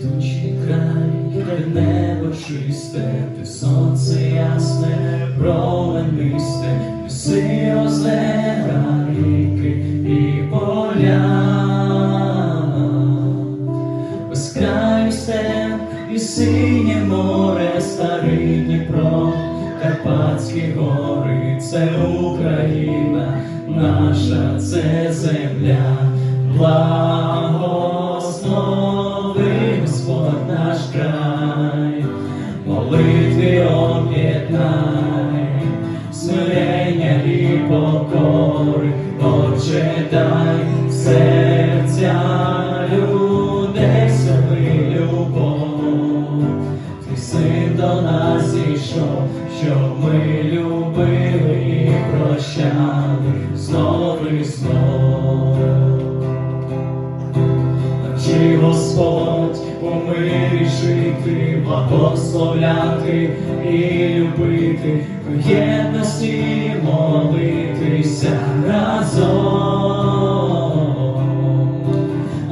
Квітучий край, де небо чисте, де сонце ясне, променисте, ліси озера, ріки і поля, безкрай степ і синє море, старий Дніпро, Карпатські гори, це Україна, наша це земля. Молитви об'єднай, смирення і покори, Отче, серця людей собі любов. Син до нас ішов, щоб ми любили і прощали знов і знов. Благословляти і любити, в єдності молитися разом.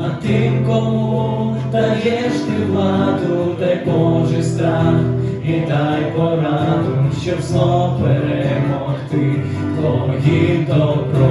А тим, кому даєш ти владу, дай Божий страх і дай пораду, щоб знов перемогти твоїм добром.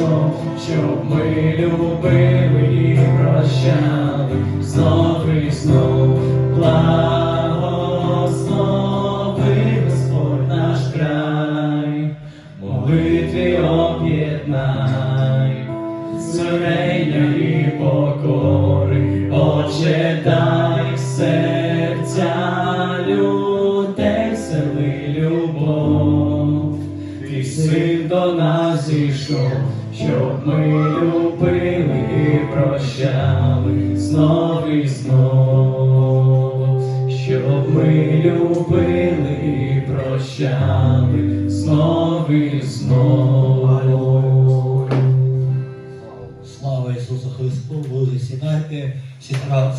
Нас щоб ми любили і прощали знов і знов. Благослови Господь наш край, молитві об'єднай, смирення і покори, Отче, дай серця син до нас зійшов, щоб ми любили і прощали знов і знов, щоб ми любили і прощали знов і знов. Слава Ісусу Христу, буде сідайте, сестра